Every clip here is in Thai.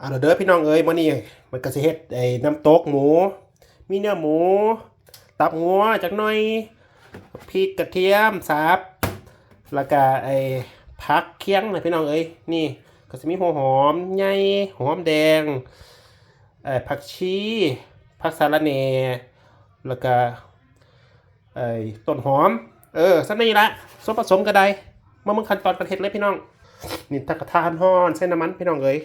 เอาเด้อพี่น้องเอ้ยมื้อนี้มันก็สิเฮ็ดไอ้น้ำตกหมู มีเนื้อหมู ตับงัวจักหน่อยพริกกระเทียมสับแล้วก็ไอ้ผักเคียงนะพี่น้องเอ้ยนี่ก็สิมีหัวหอมใหญ่หอมแดงเอ่อผักชีผักสะระแหน่แล้วก็ไอ้ต้นหอม เออสักนี่ละส่วนผสมก็ได้มาเมึงขั้นตอนการเฮ็ดเลยพี่น้องนี่ตะกระทานฮ้อนใส่น้ำมันพี่น้องเอ้ย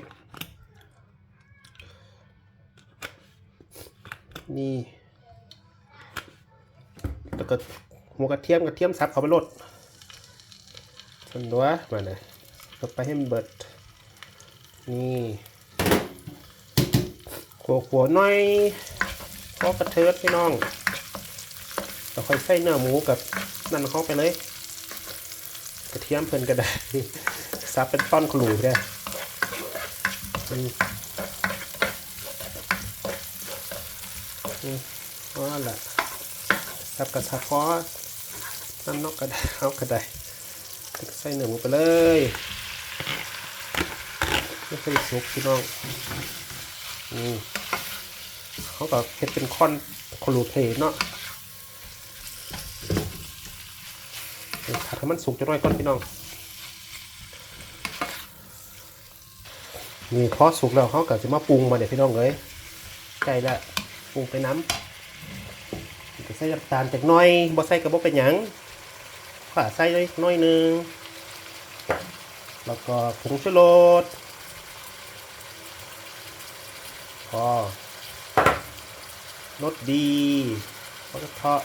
นี่ แล้วก็หัวกระเทียมกระเทียมสับเขาไปรดสันดัวมาเลยก็ไปให้มันเบิด นี่ขัวขัวหน่อยพอกระเทิดพี่น้องแล้วค่อยใส่เนื้อหมูกับนั่นเข้าไปเลย กระเทียมเพิ่นก็ได้ซับเป็นต้อนขลุ่ยได้ อืมอืมว่าแหละซับกระสะคอน้ำนอกก็ได้เอาก็ไดใส่เนื้อหมูไปเลยไม่เคยสุกพี่น้องอืมเขาก็เฮ็ดเป็นคอนขลุ่ยเพเนาะผัดให้มันสุกจะน้อยก่อนพี่น้อง นี่พอสุกแล้วเขาก็จะมาปรุงมาเดี๋ยวพี่น้องเลยใกล้ละ ปรุงไปน้ำก็ใส่น้ำตาลจากน้อยบ่ใส่ก็บ่เป็นหยังข้าใส่เลยน้อยหนึงแล้วก็ผงชูรสพอรสดีแล้วก็ทอด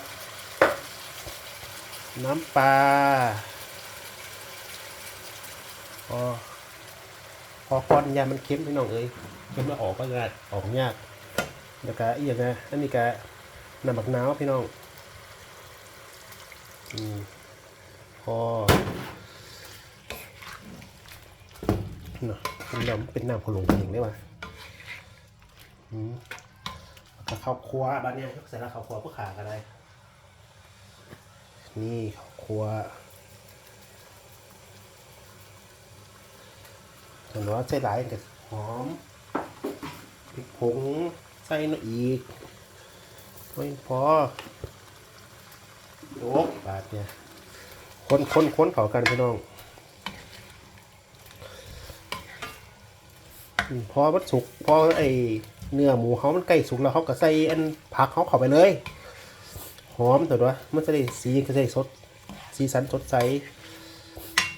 น้ำปลาพอพอควันยามันเค็มพี่น้องเอ้ยเค็มแล้วออกก็ยากออกยาก เดี๋ยวก็อีกอย่างนะอันนี้ก็น้ำบักนาวพี่น้องอืมพอเนาะเป็นน้ำเป็นน้ำขลุ่งเองได้ป่ะอืมแล้วก็ข้าวคั่วบ้านเนี้ยใส่ละข้าวคั่วเพื่อขากันได้นี่ข้าวคั่วส่วนว่าใส่หลายก็หอมพริกผง ส่หน่อยอีกไม่พอโยกบาดเนี่ยคนคนคนเขากันพี่น้องพอมันสุกพอไอเนื้อหมูเขามันใกล้สุกแล้วเขาก็ใส่อันผักเขาเข้าไปเลยหอมแต่ว่ามันจะได้สีก็จะได้สดสีสันสดใส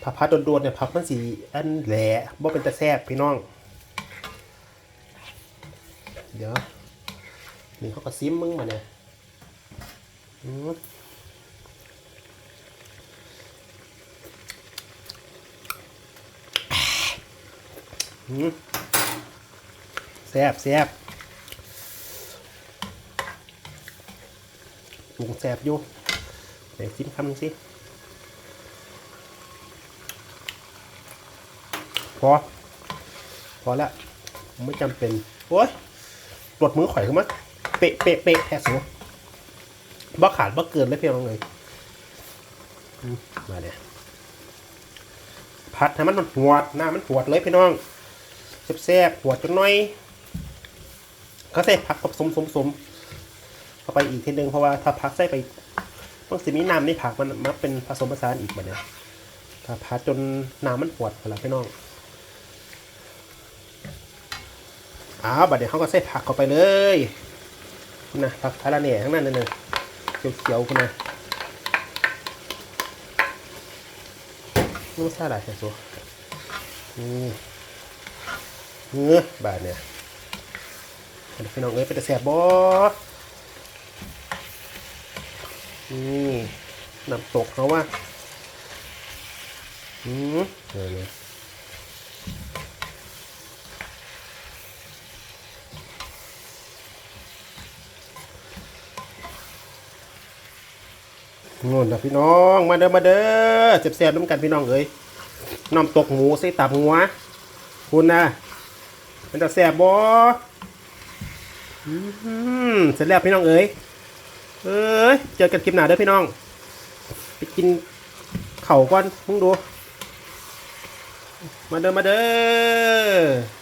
ผักพัดโดนๆเนี่ยผักมันสีอันแหล่บ่เป็นตะแซ่บพี่น้อง เดี๋ยว นี่เขาก็ซิมมึงมาเนี่ยอืมอืมแซ่บแซ่บปรุงแซ่บอยู่เดี๋ยวซิมคำหนึ่งสิพอ พอและไม่จำเป็น โอ้ยปลดมือข่อยขึ้นมา เปะเปะเปะแท้สูบ่ขาดบ่เกินเลยเพียงเลยมาเนี่ยผัดให้มันหวดหน้ามันหวดเลยพี่น้องแซ่บๆหวดจนน้อยก็ใส่ผักผสมสมสมเข้าไปอีกทีนึงเพราะว่าถ้าผักใส่ไปต้องสิมีน้ำในผักมันมาเป็นผสมผสานอีกแบบเนี้ยถ้าผัดจนน้ำมันหวดพอละพี่น้องอ้าวบัดเดี๋ยวเขาก็ใส่ผักเข้าไปเลย นะผักทาราเน่ทั้งนั้นเลยเขียวๆคุณนะนี่ใช่อะไรใช่สัวนี่เนื้อบาดเนี่ยเดี๋ยวพี่น้องเอ้ยเป็นแสบบอนี่น้ำตกเขาว่าอืมเดี๋ยว นี่นนะพี่น้องมาเด้อมาเด้อเจ็บแซ่บน้ำกันพี่น้องเอ้ยน้ำตกหมูใส่ตับหัวคุณนะเป็นตาแซ่บบ่อืมเสร็จแล้วพี่น้องเอ้ยเอ้ยเจอกันคลิปหน้าเด้อพี่น้องไปกินเข่าก่อนมึงดู มาเด้อมาเด้อ